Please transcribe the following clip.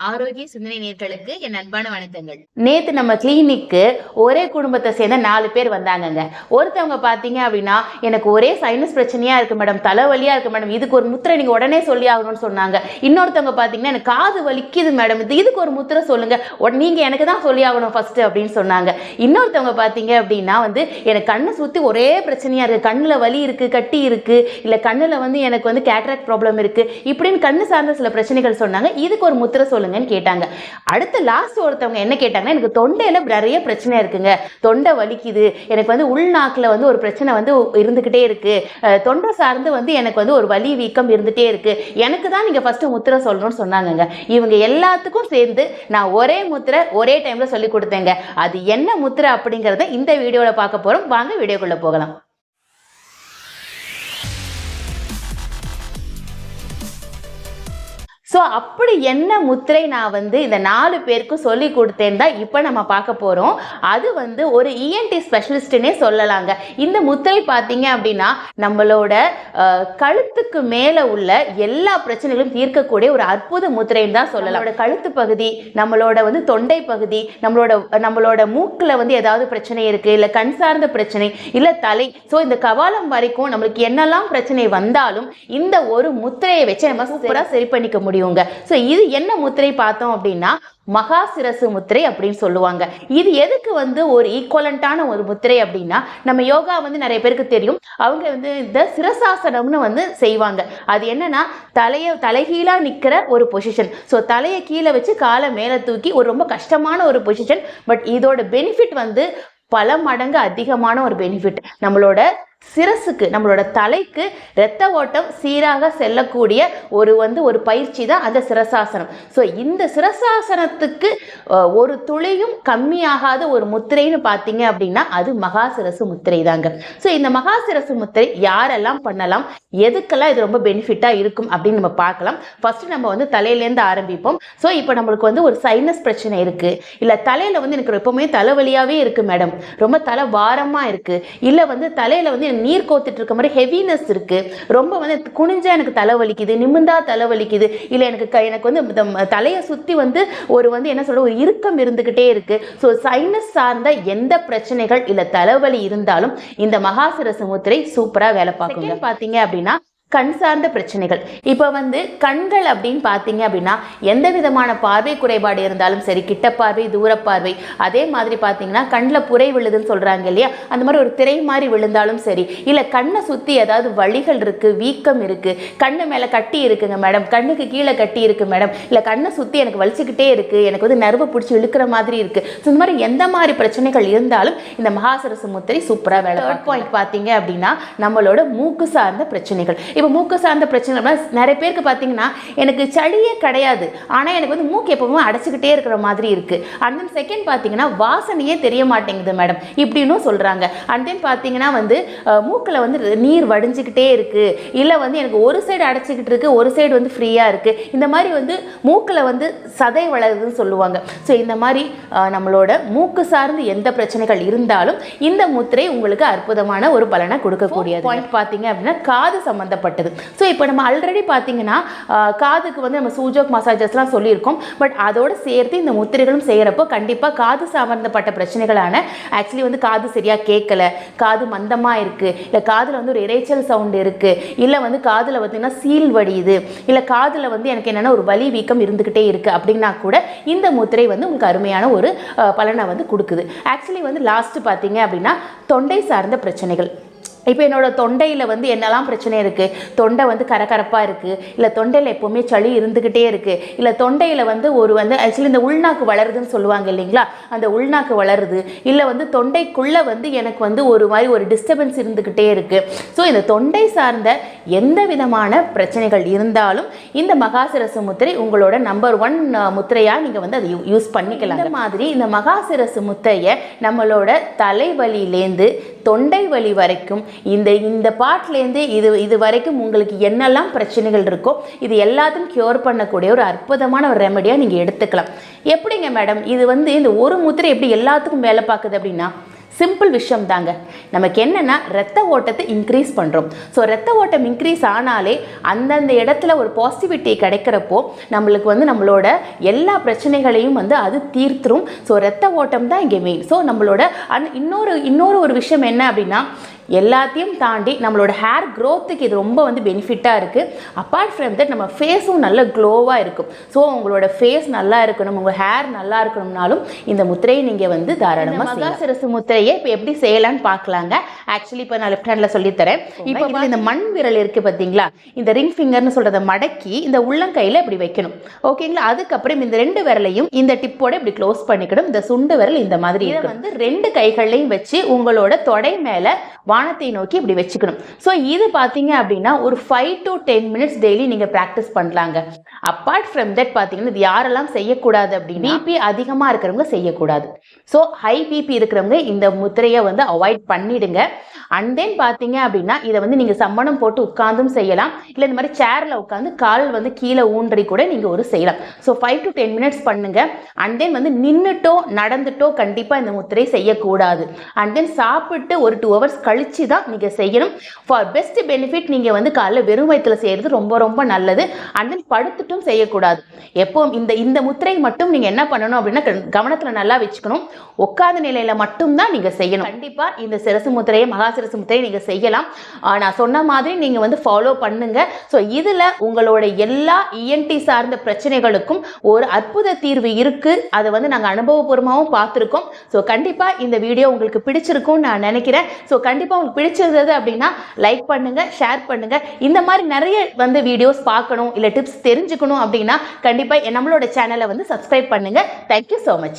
ஆரோக்கிய சிந்தனை நேர்களுக்கு என் அன்பான வணக்கங்கள். நேத்து நம்ம கிளினிக்கு ஒரே குடும்பத்தை சேர்ந்த நாலு பேர் வந்தாங்கங்க. ஒருத்தவங்க பார்த்தீங்க அப்படின்னா எனக்கு ஒரே சைனஸ் பிரச்சனையா இருக்கு மேடம் தலைவலியா இருக்கு மேடம் இதுக்கு ஒரு முத்திரை நீங்க உடனே சொல்லி ஆகணும்னு சொன்னாங்க. இன்னொருத்தவங்க பார்த்தீங்கன்னா எனக்கு காது வலிக்குது மேடம் இது இதுக்கு ஒரு முத்திரை சொல்லுங்க. நீங்க எனக்கு தான் சொல்லி ஆகணும் ஃபர்ஸ்ட் அப்படின்னு சொன்னாங்க. இன்னொருத்தவங்க பார்த்தீங்க அப்படின்னா வந்து எனக்கு கண்ணை சுத்தி ஒரே பிரச்சனையா இருக்கு. கண்ணுல வலி இருக்கு கட்டி இருக்கு. இல்ல கண்ணுல வந்து எனக்கு வந்து கேட்ராக்ட் ப்ராப்ளம் இருக்கு. இப்படின்னு கண்ணு சார்ந்த சில பிரச்சனைகள் சொன்னாங்க. இதுக்கு ஒரு முத்திரை சொல்லுங்கன்னு கேட்டாங்க. அடுத்த லாஸ்ட் ஒருத்தவங்க என்ன கேட்டாங்கன்னா எனக்கு தொண்டையில நிறைய பிரச்சனை இருக்குங்க. தொண்டை வலிக்குது. எனக்கு வந்து உள்நாக்கில் வந்து ஒரு பிரச்சனை வந்து இருந்துகிட்டே இருக்கு. தொண்டை சார்ந்து வந்து எனக்கு வந்து ஒரு வலி வீக்கம் இருந்துட்டே இருக்கு. எனக்கு தான் நீங்க ஃபர்ஸ்ட் முத்திரை சொல்லணும்னு சொன்னாங்கங்க. இவங்க எல்லாத்துக்கும் சேர்ந்து நான் ஒரே முத்திரை ஒரே டைம்ல சொல்லி கொடுத்தேங்க. அது என்ன முத்திரை அப்படிங்கறத இந்த வீடியோல பார்க்க போறோம். வாங்க வீடியோக்குள்ள போகலாம். ஸோ அப்படி என்ன முத்திரை நான் வந்து இந்த நாலு பேருக்கும் சொல்லி கொடுத்தேன் தான் இப்போ நம்ம பார்க்க போகிறோம் அது வந்து ஒரு இஎன்டி ஸ்பெஷலிஸ்ட்னே சொல்லலாங்க. இந்த முத்திரை பார்த்தீங்க அப்படின்னா நம்மளோட கழுத்துக்கு மேலே உள்ள எல்லா பிரச்சனைகளும் தீர்க்கக்கூடிய ஒரு அற்புத முத்திரைன்னு தான் சொல்லலாம். நம்மளோட கழுத்து பகுதி நம்மளோட வந்து தொண்டை பகுதி நம்மளோட நம்மளோட மூக்கில் வந்து ஏதாவது பிரச்சனை இருக்குது இல்லை கண் சார்ந்த பிரச்சனை இல்லை தலை. ஸோ இந்த கவாலம் வரைக்கும் நம்மளுக்கு என்னெல்லாம் பிரச்சனை வந்தாலும் இந்த ஒரு முத்திரையை வச்சு நம்ம சூப்பராக சரி பண்ணிக்க முடியுங்க ஸோ இது என்ன முத்திரை பார்த்தோம் அப்படின்னா மகா சிரசு முத்திரை அப்படின்னு சொல்லுவாங்க. இது எதுக்கு வந்து ஒரு ஈக்குவலண்ட்டான ஒரு முத்திரை அப்படின்னா நம்ம யோகா வந்து நிறைய பேருக்கு தெரியும். அவங்க வந்து இந்த சிரசாசனம்னு வந்து செய்வாங்க. அது என்னன்னா தலையை தலைகீழாக நிற்கிற ஒரு பொசிஷன் ஸோ தலையை கீழே வச்சு காலை மேலே தூக்கி ஒரு ரொம்ப கஷ்டமான ஒரு பொசிஷன் பட் இதோட பெனிஃபிட் வந்து பல மடங்கு அதிகமான ஒரு பெனிஃபிட் நம்மளோட சிரசுக்கு நம்மளோட தலைக்கு இரத்த ஓட்டம் சீராக செல்லக்கூடிய ஒரு வந்து ஒரு பயிற்சி தான் அந்த சிரசாசனம். ஸோ இந்த சிரசாசனத்துக்கு ஒரு துளியும் கம்மியாகாத ஒரு முத்திரைன்னு பார்த்தீங்க அப்படின்னா அது மகாசிரசு முத்திரை தாங்க ஸோ இந்த மகாசிரசு முத்திரை யாரெல்லாம் பண்ணலாம்? எதுக்கெல்லாம் இது ரொம்ப பெனிஃபிட்டாக இருக்கும் அப்படின்னு நம்ம பார்க்கலாம். ஃபர்ஸ்ட் நம்ம வந்து தலையிலேருந்து ஆரம்பிப்போம். ஸோ இப்போ நம்மளுக்கு வந்து ஒரு சைனஸ் பிரச்சனை இருக்கு. இல்லை தலையில வந்து எனக்கு எப்பவுமே தலைவலியாகவே இருக்கு மேடம் ரொம்ப தலை வாரமாக இருக்கு. இல்லை வந்து தலையில வந்து எனக்கு நீர் கோத்துட்டு இருக்க மாதிரி ஹெவினஸ் இருக்கு. ரொம்ப வந்து குனிஞ்சா எனக்கு தலை வலிக்குது நிமிந்தா தலை வலிக்குது. இல்லை எனக்கு க- எனக்கு வந்து தலையை சுத்தி வந்து ஒரு வந்து என்ன சொல்ற ஒரு இறுக்கம் இருந்துகிட்டே இருக்கு. ஸோ சைனஸ் சார்ந்த எந்த பிரச்சனைகள் இல்லை தலைவலி இருந்தாலும் இந்த மகாசிரச முத்திரை சூப்பரா வேலை பார்க்கணும் பார்த்தீங்க அப்படின்னா கண் சார்ந்த பிரச்சனைகள். இப்போ வந்து கண்கள் அப்படின்னு பார்த்தீங்க அப்படின்னா எந்த விதமான பார்வை குறைபாடு இருந்தாலும் சரி கிட்ட பார்வை தூர பார்வை அதே மாதிரி பார்த்தீங்கன்னா கண்ணில் புரை விழுதுன்னு சொல்கிறாங்க இல்லையா? அந்த மாதிரி ஒரு திரை மாதிரி விழுந்தாலும் சரி இல்லை கண்ணை சுற்றி ஏதாவது வலிகள் இருக்குது வீக்கம் இருக்குது கண்ணு மேலே கட்டி இருக்குங்க மேடம் கண்ணுக்கு கீழே கட்டி இருக்கு மேடம் இல்லை கண்ணை சுற்றி எனக்கு வலிச்சுக்கிட்டே இருக்குது எனக்கு வந்து நர்வை பிடிச்சி இழுக்கிற மாதிரி இருக்குது ஸோ இந்த மாதிரி எந்த மாதிரி பிரச்சனைகள் இருந்தாலும் இந்த மகாசரசு முத்திரை சூப்பராக வேலை பாயிண்ட் பார்த்தீங்க அப்படின்னா நம்மளோட மூக்கு சார்ந்த பிரச்சனைகள். இப்போ மூக்கு சார்ந்த பிரச்சனை நிறைய பேருக்கு பார்த்தீங்கன்னா எனக்கு சளியே கிடையாது. ஆனால் எனக்கு வந்து மூக்கு எப்பவுமே அடைச்சிக்கிட்டே இருக்கிற மாதிரி இருக்குது அண்ட் தென் செகண்ட் பார்த்தீங்கன்னா வாசனையே தெரிய மாட்டேங்குது மேடம் இப்படின்னும் சொல்கிறாங்க அண்ட் தென் பார்த்தீங்கன்னா வந்து மூக்கில் வந்து நீர் வடிஞ்சிக்கிட்டே இருக்குது இல்லை வந்து எனக்கு ஒரு சைடு அடைச்சிக்கிட்டு இருக்கு ஒரு சைடு வந்து ஃப்ரீயாக இருக்குது இந்த மாதிரி வந்து மூக்கில் வந்து சதை வளருதுன்னு சொல்லுவாங்க. ஸோ இந்த மாதிரி நம்மளோட மூக்கு சார்ந்து எந்த பிரச்சனைகள் இருந்தாலும் இந்த முத்திரை உங்களுக்கு அற்புதமான ஒரு பலனை கொடுக்கக்கூடியது பாயிண்ட் பார்த்தீங்க அப்படின்னா காது சம்மந்தப்பட்டது ஸோ இப்போ நம்ம ஆல்ரெடி பார்த்தீங்கன்னா காதுக்கு வந்து நம்ம சூஜோக் மசாஜஸ்லாம் சொல்லியிருக்கோம். பட் அதோடு சேர்த்து இந்த முத்திரைகளும் செய்கிறப்போ கண்டிப்பாக காது சம்மந்தப்பட்ட பிரச்சனைகளான ஆக்சுவலி வந்து காது சரியாக கேட்கல காது மந்தமாக இருக்குது இல்லை காதில் வந்து ஒரு இரைச்சல் சவுண்டு இருக்குது இல்லை வந்து காதில் பார்த்தீங்கன்னா சீல் வடியுது இல்லை காதில் வந்து எனக்கு என்னென்னா ஒரு வலி வீக்கம் இருந்துக்கிட்டே இருக்குது அப்படின்னா கூட இந்த முத்திரை வந்து உங்களுக்கு அருமையான ஒரு பலனை வந்து கொடுக்குது. ஆக்சுவலி வந்து லாஸ்ட்டு பார்த்தீங்க அப்படின்னா தொண்டை சார்ந்த பிரச்சனைகள். இப்போ என்னோட தொண்டையில் வந்து என்னெல்லாம் பிரச்சனை இருக்குது தொண்டை வந்து கரகரப்பாக இருக்குது இல்லை தொண்டையில் எப்போவுமே சளி இருந்துக்கிட்டே இருக்குது இல்லை தொண்டையில் வந்து ஒரு வந்து ஆக்சுவலி இந்த உள்நாக்கு வளருதுன்னு சொல்லுவாங்க இல்லைங்களா? அந்த உள்நாக்கு வளருது. இல்லை வந்து தொண்டைக்குள்ளே வந்து எனக்கு வந்து ஒரு மாதிரி ஒரு டிஸ்டர்பன்ஸ் இருந்துக்கிட்டே இருக்குது ஸோ இந்த தொண்டை சார்ந்த எந்த விதமான பிரச்சனைகள் இருந்தாலும் இந்த மகாசிரசு முத்திரை உங்களோட நம்பர் ஒன் முத்திரையாக நீங்கள் வந்து அதை யூஸ் பண்ணிக்கலாம் இந்த மாதிரி இந்த மகாசிரசு முத்திரையை நம்மளோட தலைவலியிலேருந்து தொண்டை வலி வரைக்கும் இந்த இந்த பாட்டிலேருந்து இது இது வரைக்கும் உங்களுக்கு என்னெல்லாம் பிரச்சனைகள் இருக்கோ இது எல்லாத்தையும் க்யூர் பண்ணக்கூடிய ஒரு அற்புதமான ஒரு ரெமடியாக நீங்கள் எடுத்துக்கலாம். எப்படிங்க மேடம் இது வந்து இந்த ஒரு முத்திரை எப்படி எல்லாத்துக்கும் வேலை பார்க்குது அப்படின்னா சிம்பிள் விஷயம் தாங்க. நமக்கு என்னென்னா ரத்த ஓட்டத்தை இன்க்ரீஸ் பண்ணுறோம் ஸோ ரத்த ஓட்டம் இன்க்ரீஸ் ஆனாலே அந்தந்த இடத்துல ஒரு பாசிட்டிவிட்டி கிடைக்கிறப்போ நம்மளுக்கு வந்து நம்மளோட எல்லா பிரச்சனைகளையும் வந்து அது தீர்த்துரும். ஸோ ரத்த ஓட்டம் தான் இங்கே மெயின் ஸோ நம்மளோட அன் இன்னொரு இன்னொரு ஒரு விஷயம் என்ன அப்படின்னா எல்லாத்தையும் தாண்டி நம்மளோட ஹேர் க்ரோத்துக்கு இது ரொம்ப வந்து பெனிஃபிட்டாக இருக்குது அப்பார்ட் ஃப்ரம் தட் நம்ம ஃபேஸும் நல்ல க்ளோவாக இருக்கும். ஸோ உங்களோட ஃபேஸ் நல்லா இருக்கணும் உங்கள் ஹேர் நல்லா இருக்கணும்னாலும் இந்த முத்திரையை நீங்கள் வந்து தாராளமாக மகாசிரசு முத்திரையை இப்போ எப்படி செய்யலாம்னு பார்க்கலாங்க. ஆக்சுவலி இப்போ நான் லெஃப்ட் ஹேண்டில் சொல்லித்தரேன். இப்போ இந்த மண் விரல் இருக்குது பார்த்தீங்களா இந்த ரிங் ஃபிங்கர்னு சொல்கிறத மடக்கி இந்த உள்ளங்கையில் இப்படி வைக்கணும். ஓகேங்களா அதுக்கப்புறம் இந்த ரெண்டு விரலையும் இந்த டிப்போட இப்படி க்ளோஸ் பண்ணிக்கணும். இந்த சுண்டு விரல் இந்த மாதிரி இதை வந்து ரெண்டு கைகள்லையும் வச்சு உங்களோட தொடை மேலே வானத்தை நோக்கி இப்படி வச்சுக்கணும். ஸோ இது பார்த்தீங்க அப்படின்னா ஒரு five to ten minutes daily நீங்கள் ப்ராக்டிஸ் பண்ணலாங்க. அப்பார்ட் ஃப்ரம் தட் பார்த்தீங்கன்னா இது யாரெல்லாம் செய்யக்கூடாது அப்படின்னு பிபி அதிகமாக இருக்கிறவங்க செய்யக்கூடாது. ஸோ ஹை பிபி இருக்கிறவங்க இந்த முத்திரையை வந்து அவாய்ட் பண்ணிடுங்க. அண்ட் தென் பார்த்தீங்க அப்படின்னா இதை வந்து நீங்கள் சம்மணம் போட்டு உட்காந்தும் செய்யலாம். இல்லை இந்த மாதிரி சேரில் உட்காந்து கால் வந்து கீழே ஊன்றி கூட நீங்கள் ஒரு செய்யலாம். So five to ten minutes பண்ணுங்க. அண்ட் தென் வந்து நின்றுட்டோ நடந்துட்டோ கண்டிப்பாக இந்த முத்திரை செய்யக்கூடாது. அண்ட் தென் சாப்பிட்டு ஒரு டூ ஹவர்ஸ் கழிச்சு தான் நீங்கள் செய்யணும். ஃபார் பெஸ்ட் பெனிஃபிட் நீங்கள் வந்து காலைல வெறும் வயிற்றுல செய்கிறது ரொம்ப ரொம்ப நல்லது. அண்ட் தென் மட்டும் செய்யக்கூடாது. எப்போ இந்த இந்த முத்திரை மட்டும் நீங்கள் என்ன பண்ணணும் அப்படின்னா கவனத்தில் நல்லா வச்சுக்கணும். உட்காந்த நிலையில் மட்டும்தான் நீங்கள் செய்யணும். கண்டிப்பாக இந்த சிரசு முத்திரையை மகா சிரசு முத்திரையை நீங்கள் செய்யலாம். நான் சொன்ன மாதிரி நீங்கள் வந்து ஃபாலோ பண்ணுங்க. ஸோ இதில் உங்களோட எல்லா இஎன்டி சார்ந்த பிரச்சனைகளுக்கும் ஒரு அற்புத தீர்வு இருக்குது அதை வந்து நாங்கள் அனுபவபூர்வமாகவும் பார்த்துருக்கோம். ஸோ கண்டிப்பாக இந்த வீடியோ உங்களுக்கு பிடிச்சிருக்கும்னு நான் நினைக்கிறேன். ஸோ கண்டிப்பாக உங்களுக்கு பிடிச்சிருந்தது அப்படின்னா லைக் பண்ணுங்க ஷேர் பண்ணுங்க. இந்த மாதிரி நிறைய வந்து வீடியோஸ் பார்க்கணும் இல்லை டிப்ஸ் தெரிஞ்சுக்கணும் அப்படின்னா கண்டிப்பாக நம்மளோட சேனலை வந்து சப்ஸ்கிரைப் பண்ணுங்க. Thank you so much